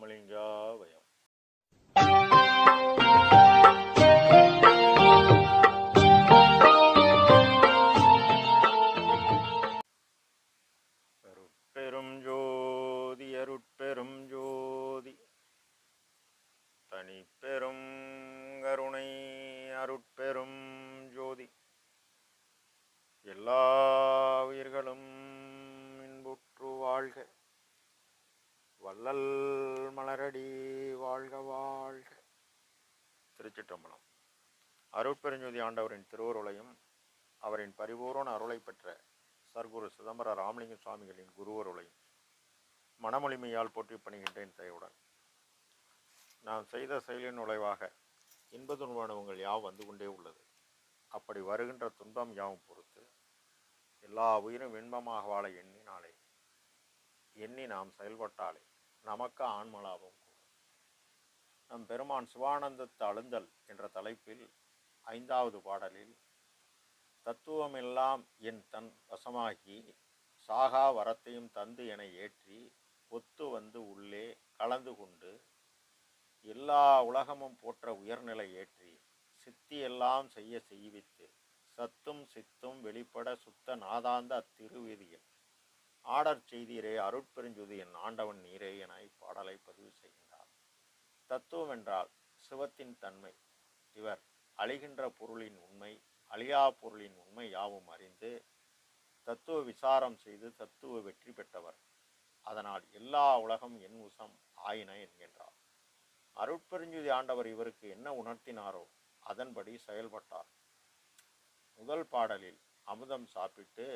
ராமலிங்காவயம் அருட்பெரும் ஜோதி அருட்பெரும் ஜோதி. தனிப்பெரும் கருணை அருட்பெரும் ஜோதி. எல்லா உயிர்களும் இன்புற்று வாழ்க வள்ளல் மலரடி வாழ்க வாழ்க திருச்சிற்றம்பலம். அருட்பெருஞ்சோதி ஆண்டவரின் திருவருளையும் அவரின் பரிபூரண அருளை பெற்ற சர்க்குரு சிதம்பர ராமலிங்க சுவாமிகளின் குருவருளையும் மனமொழிமையால் போற்றி பணிகின்றேன் தயவுடன். நாம் செய்த செயலின் நுழைவாக இன்ப துன்ப அனுபவங்கள் யாவும் வந்து கொண்டே உள்ளது? அப்படி வருகின்ற துன்பம் யாவும் பொறுத்து எல்லா உயிரும் இன்பமாக வாழ எண்ணினாலே எண்ணி நாம் செயல்பட்டாலே நமக்கு ஆன்மலாபம் நம் பெருமான் சிவானந்தத்து அழுந்தல் என்ற தலைப்பில் ஐந்தாவது பாடலில் தத்துவமெல்லாம் என் தன் வசமாகி சாகா வரத்தையும் தந்து என ஏற்றி ஒத்து வந்து உள்ளே கலந்து கொண்டு எல்லா உலகமும் போற்ற உயர்நிலை ஏற்றி சித்தி எல்லாம் செய்ய செய்வித்து சத்தும் சித்தும் வெளிப்பட சுத்த நாதாந்த அத்திருவீதியில். ஆடற் செய்தீரே அருட்பெருஞ்சுதி என் ஆண்டவன் நீரே என இப்பாடலை பதிவு செய்கின்றார் தத்துவம் என்றால் சிவத்தின் தன்மை. இவர் அழிகின்ற பொருளின் உண்மை அழியா பொருளின் உண்மை யாவும் அறிந்து தத்துவ விசாரம் செய்து தத்துவ வெற்றி பெற்றவர். அதனால் எல்லா உலகம் என் உசம் ஆயின என்கின்றார். அருட்பெருஞ்சுதி ஆண்டவர் இவருக்கு என்ன உணர்த்தினாரோ அதன்படி செயல்பட்டார். முதல் பாடலில் அமுதம் சாப்பிட்டு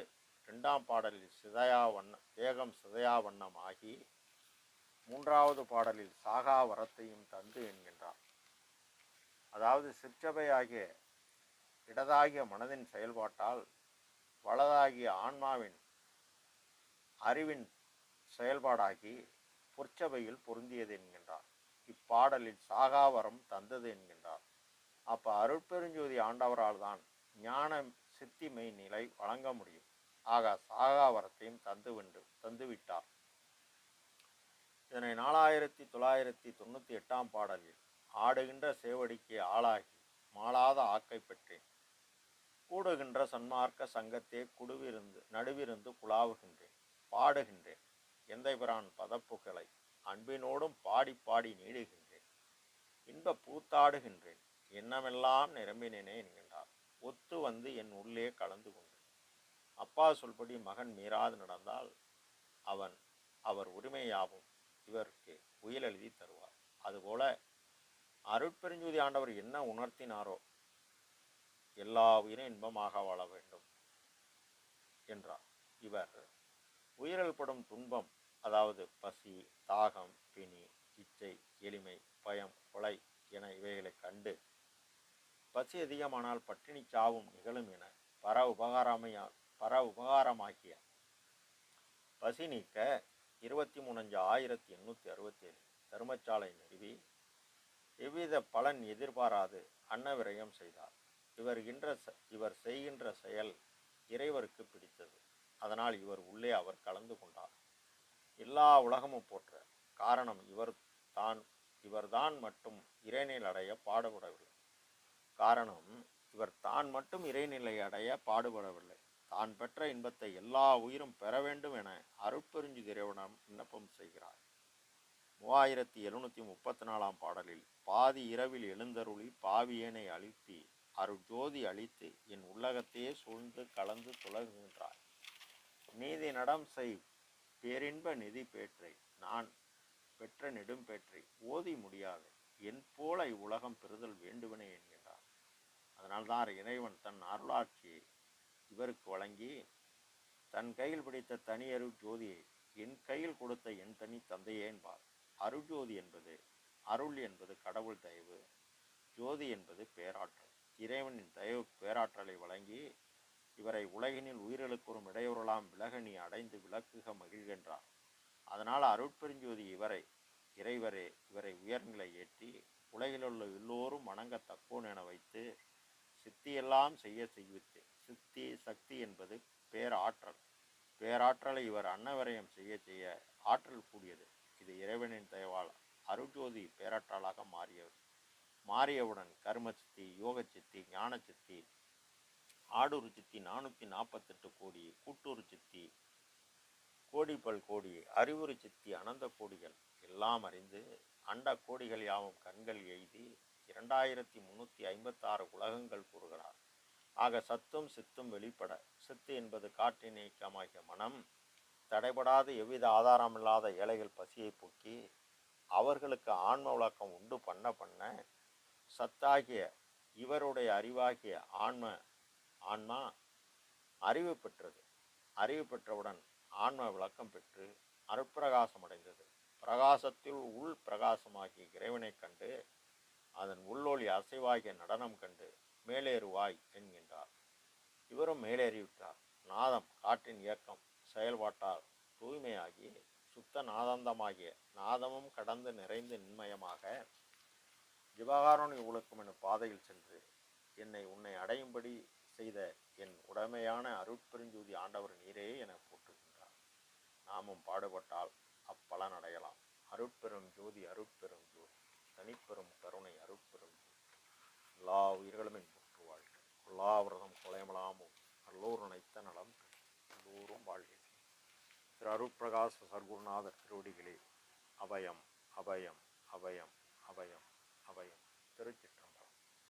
ரெண்டாம் பாடலில் சிதையா வண்ண தேகம் சிதையா வண்ணம் ஆகி மூன்றாவது பாடலில் சாகா வரத்தையும் தந்து என்கின்றார். அதாவது சிற்றபையாகிய இடதாகிய மனதின் செயல்பாட்டால் வலதாகிய ஆன்மாவின் அறிவின் செயல்பாடாகி பொற்சபையில் பொருந்தியது என்கின்றார். இப்பாடலில் சாகாவரம் தந்தது என்கின்றார். அப்ப அருட்பெருஞ்சோதி ஆண்டவரால் தான் ஞான சித்திமை நிலை வழங்க முடியும். ஆக சாகாவரத்தையும் தந்து வென்று தந்துவிட்டார். இதனை நாலாயிரத்தி தொள்ளாயிரத்தி தொண்ணூற்றி எட்டாம் பாடலில் ஆடுகின்ற சேவடிக்கு ஆளாகி மாளாத ஆக்கை பெற்றேன். கூடுகின்ற சன்மார்க்க சங்கத்தே குடுவிருந்து நடுவிருந்து குழாவுகின்றேன் பாடுகின்றேன். எந்தைபிரான் பதப்புகளை அன்பினோடும் பாடி பாடி நீடுகின்றேன். இன்ப பூத்தாடுகின்றேன் எண்ணமெல்லாம் நிரம்பினேனே என்கின்றார். ஒத்து வந்து என் உள்ளே கலந்து கொண்டு அப்பா சொல்படி மகன் மீறாது நடந்தால் அவன் அவர் உரிமையாகும் இவருக்கு உயில் எழுதி தருவார். அதுபோல அருட்பெருஞ்சோதி ஆண்டவர் என்ன உணர்த்தினாரோ எல்லா உயிரும் இன்பமாக வாழ வேண்டும் என்றார். இவர் உயிரல்படும் துன்பம் அதாவது பசி தாகம் பிணி இச்சை எளிமை பயம் கொலை என இவைகளை கண்டு பசி அதிகமானால் பட்டினி சாவும் நிகழும் என பர உபகாரமையா பர உபகாரமாக்கிய பசி நீக்க இருபத்தி மூணஞ்சு ஆயிரத்தி எண்ணூற்றி அறுபத்தேழு. தர்மசாலை நிறுவி எவ்வித பலன் எதிர்பாராது அன்னவிரயம் செய்தார். இவர் இன்ற செ- இவர் செய்கின்ற செயல் இறைவருக்கு பிடித்தது. அதனால் இவர் உள்ளே அவர் கலந்து கொண்டார். எல்லா உலகமும் போற்ற. காரணம் இவர் தான் இவர்தான் மட்டும் இறைநிலை அடைய பாடுபடவில்லை. காரணம் இவர் தான் மட்டும் இறைநிலை அடைய பாடுபடவில்லை. தான் பெற்ற இன்பத்தை எல்லா உயிரும் பெற வேண்டும் என அருட்பெருஞ்சு இறைவனம் விண்ணப்பம் செய்கிறார். மூவாயிரத்தி எழுநூற்றி முப்பத்தி நாலாம் பாடலில் பாதி இரவில் எழுந்தருளி பாவியனை அழிப்பி அருட்ஜோதி அழித்து என் உள்ளகத்தையே சூழ்ந்து கலந்து துலகுகின்றார் நீதி நடம் செய் பேரின்ப நிதி பேற்றை நான் பெற்ற நெடும் பேற்றை ஓதி முடியாது என் போல இவ்வுலகம் பெறுதல் வேண்டுவனே என்கின்றார். அதனால்தான் இறைவன் தன் அருளாட்சியை இவருக்கு வழங்கி தன் கையில் பிடித்த தனி அருட்ஜோதியை என் கையில் கொடுத்த என் தனி தந்தையே என்பார். அருட்ஜோதி என்பது அருள் என்பது கடவுள் தயவு ஜோதி என்பது பேராற்றல். இறைவனின் தயவு பேராற்றலை வழங்கி இவரை உலகினில் உயிர்களுக்குறும் இடையூறலாம் விலகணி அடைந்து விளக்குக மகிழ்கின்றார் அதனால் அருட்பெருஞ்சோதி இவரை இறைவரே இவரை உயர்நிலை ஏற்றி உலகிலுள்ள எல்லோரும் வணங்க தக்கோன் என வைத்து சித்தியெல்லாம் செய்ய செய்வித்தேன். சித்தி சக்தி என்பது பேராற்றல். பேராற்றலை இவர் அன்னவரயம் செய்ய செய்ய ஆற்றல் கூடியது. இது இறைவனின் தயவால் அருஜோதி பேராற்றலாக மாறியது. மாறியவுடன் கர்ம சித்தி யோக சித்தி ஞான சித்தி ஆடூர் சித்தி நானூற்றி நாற்பத்தெட்டு கோடி கூட்டூர் சித்தி கோடி பல் கோடி அறிவுறு சித்தி அனந்த கோடிகள் எல்லாம் அறிந்து அண்ட கோடிகள் யாவும் கண்கள் எய்தி இரண்டாயிரத்தி முந்நூற்றி ஐம்பத்தாறு உலகங்கள் கூறுகிறார். ஆக சத்தும் சித்தும் வெளிப்பட. சித்து என்பது காற்றின் இயக்கமாகிய மனம். தடைபடாத எவ்வித ஆதாரமில்லாத ஏழைகள் பசியை போக்கி அவர்களுக்கு ஆன்ம விளக்கம் உண்டு பண்ண பண்ண சத்தாகிய இவருடைய அறிவாகிய ஆன்ம ஆன்மா அறிவு பெற்றது. அறிவு பெற்றவுடன் ஆன்ம விளக்கம் பெற்று அருட்பிரகாசம் அடைந்தது பிரகாசத்தில் உள் பிரகாசமாகிய இறைவனைக் கண்டு அதன் உள்ளொளி அசைவாகிய நடனம் கண்டு மேலேறுவாய் என்கின்றார். இவரும் மேலேறிவிட்டார். நாதம் காற்றின் இயக்கம் செயல்பாட்டால் தூய்மையாகி சுத்த நாதந்தமாகிய நாதமும் கடந்து நிறைந்து நின்மயமாக ஜிவகாரணி உலகம் எனும் பாதையில் சென்று என்னை உன்னை அடையும்படி செய்த என் உடமையான அருட்பெருஞ்சோதி ஆண்டவர் நீரே என போற்றுகின்றார் நாமும் பாடுபட்டால் அப்பலன் அடையலாம். அருட்பெரும் ஜோதி அருட்பெரும் ஜோதி தனிப்பெரும் கருணை அருட்பெரும் ஜோதி எல்லா உயிர்களும் உள்ளாவிரதம் போற்று கல்லூர் கொலையமலாமும் நல்லோர் நினைத்த நலம் பெறும். எல்லோரும் வாழ்க திரு அருட்பிரகாச சர்க்குருநாதர் திருவடிகளே அபயம் அபயம் அபயம் அபயம் அபயம் திருச்சி